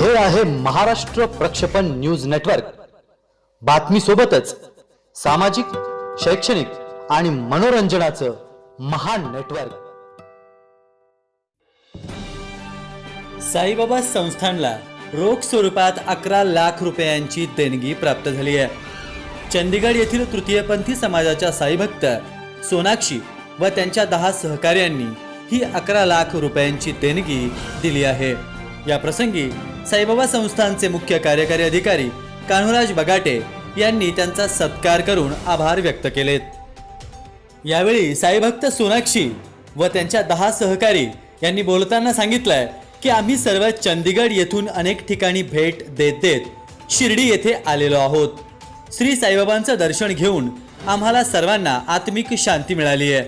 हे आहे महाराष्ट्र प्रक्षेपण न्यूज नेटवर्क. बातमी सोबतच सामाजिक शैक्षणिक आणि मनोरंजनाचं महान नेटवर्क. साईबाबा संस्थानला रोख स्वरूपात अकरा लाख रुपयांची देणगी प्राप्त झाली आहे. चंदीगड येथील तृतीयपंथी समाजाच्या साईभक्त सोनाक्षी व त्यांच्या दहा सहकार्यांनी ही अकरा लाख रुपयांची देणगी दिली आहे. या प्रसंगी साईबाबा संस्थानचे मुख्य कार्यकारी अधिकारी कान्होराज बगाटे यांनी त्यांचा सत्कार करून आभार व्यक्त केलेत. यावेळी साईभक्त सोनाक्षी व त्यांच्या दहा सहकारी यांनी बोलताना सांगितलंय की आम्ही सर्व चंदीगड येथून अनेक ठिकाणी भेट देत देत शिर्डी येथे आलेलो आहोत. श्री साईबाबांचं दर्शन घेऊन आम्हाला सर्वांना आत्मिक शांती मिळाली आहे.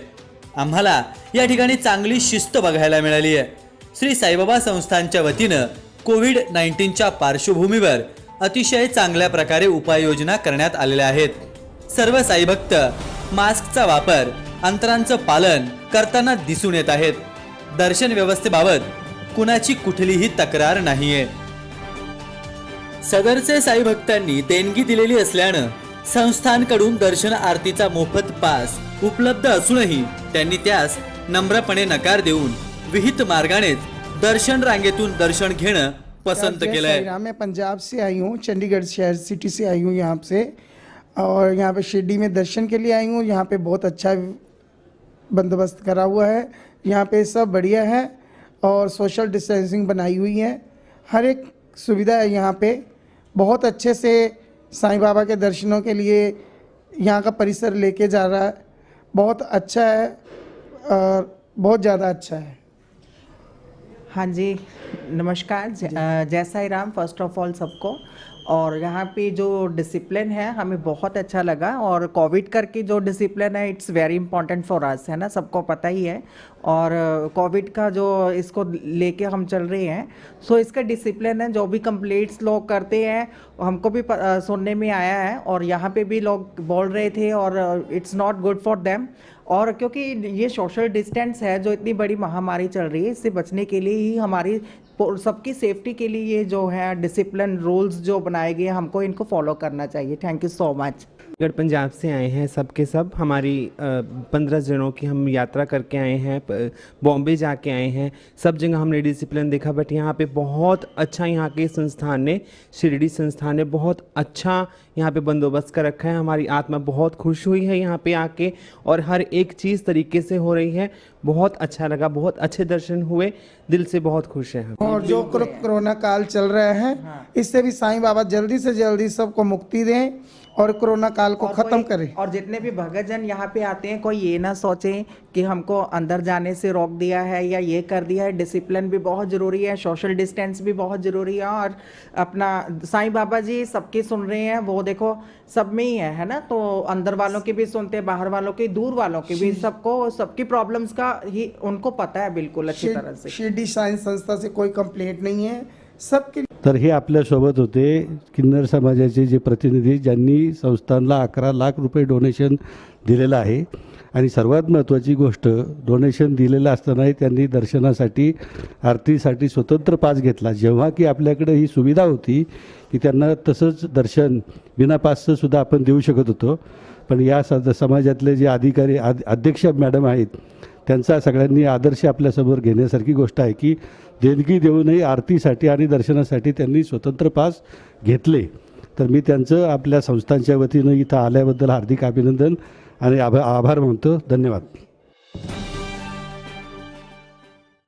आम्हाला या ठिकाणी चांगली शिस्त बघायला मिळाली आहे. श्री साईबाबा संस्थानच्या वतीनं कोविड नाईन्टीनच्या पार्श्वभूमीवर अतिशय चांगल्या प्रकारे उपाययोजना करण्यात आलेल्या आहेत. सर्व साईभक्त मास्कचा वापर अंतरांचं पालन करताना दिसून येत आहेत. दर्शन व्यवस्थेबाबत कुणाची कुठलीही तक्रार नाहीये. सदरचे साईभक्तांनी देणगी दिलेली असल्यानं संस्थांकडून दर्शन आरतीचा मोफत पास उपलब्ध असूनही त्यांनी त्यास नम्रपणे नकार देऊन विहित मार्गानेच दर्शन रांगेतून दर्शन घेणं पसंत केलंय. साई मैं पंजाब से आई हूँ चंडीगढ़ शहर सिटी से आई हूँ यहाँ से और यहाँ पे शिरडी में दर्शन के लिए आई हूँ यहाँ पे बहुत अच्छा बंदोबस्त करा हुआ है। यहाँ पे सब बढ़िया है और सोशल डिस्टेंसिंग बनाई हुई है। हर एक सुविधा है यहाँ पे। बहुत अच्छे से साईं बाबा के दर्शनों के लिए यहाँ का परिसर लेके जा रहा है। बहुत अच्छा है और बहुत ज़्यादा अच्छा है। ਹਾਂਜੀ। नमस्कार जय Sai Ram first of all सबको। और यहाँ पे जो डिसिप्लिन है हमें बहुत अच्छा लगा। और कोविड करके जो डिसिप्लिन है it's very important for us है ना? सबको पता ही है। और कोविड का जो इसको लेके हम चल रहे हैं सो इसका डिसिप्लिन है जो भी कंप्लेंट्स लोग करते हैं हमको भी सुनने में आया है। और यहाँ पे भी लोग बोल रहे थे और it's not good for them और क्योंकि ये सोशल डिस्टेंस है जो इतनी बड़ी महामारी चल रही है इससे बचने के लिए ही हमारी सबकी सेफ्टी के लिए ये जो है डिसिप्लिन रूल्स जो बनाए गए हमको इनको फॉलो करना चाहिए। थैंक यू सो मच गढ़ पंजाब से आए हैं सब के सब, हमारी पंद्रह जनों की हम यात्रा करके आए हैं बॉम्बे जाके आए हैं, सब जगह हमने डिसिप्लिन देखा बट यहाँ पे बहुत अच्छा यहाँ के संस्थान ने, शिरडी संस्थान ने बहुत अच्छा यहाँ पे बंदोबस्त कर रखा है। हमारी आत्मा बहुत खुश हुई है यहाँ पे आके, और हर एक चीज़ तरीके से हो रही है। बहुत अच्छा लगा, बहुत अच्छे दर्शन हुए, दिल से बहुत खुश हैं हम। और जो कोरोना काल चल रहे हैं। इससे भी साईं बाबा जल्दी से जल्दी सबको मुक्ति दें। और कोरोना काल को खत्म करें और जितने भी भगत जन यहाँ पे आते हैं कोई ये ना सोचे कि हमको अंदर जाने से रोक दिया है या ये कर दिया है डिसिप्लिन भी बहुत ज़रूरी है सोशल डिस्टेंस भी बहुत ज़रूरी है और अपना साईं बाबा जी सबकी सुन रहे हैं वो देखो सब में ही है है ना तो अंदर वालों की भी सुनते हैं बाहर वालों की दूर वालों की भी सबको सबकी प्रॉब्लम्स का ही उनको पता है बिल्कुल अच्छी तरह से शिरडी साइंस संस्था से कोई कंप्लेंट नहीं है सबके तर हे आपल्यासोबत होते किन्नर समाजाचे जे प्रतिनिधी ज्यांनी संस्थानला अकरा लाख रुपये डोनेशन दिलेलं आहे. आणि सर्वात महत्त्वाची गोष्ट डोनेशन दिलेलं असतानाही त्यांनी दर्शनासाठी आरतीसाठी स्वतंत्र पास घेतला. जेव्हा की आपल्याकडे ही सुविधा होती की त्यांना तसंच दर्शन बिना पासचं सुद्धा आपण देऊ शकत होतो. पण या स समाजातले जे अधिकारी आद अध्यक्ष मॅडम आहेत त्यांचा सगळ्यांनी आदर्श आपल्यासमोर घेण्यासारखी गोष्ट आहे की देणगी देऊनही आरतीसाठी आणि दर्शनासाठी त्यांनी स्वतंत्र पास घेतले. तर मी त्यांचं आपल्या संस्थांच्या वतीनं इथं आल्याबद्दल हार्दिक अभिनंदन आणि आभा आभार मानतो. धन्यवाद.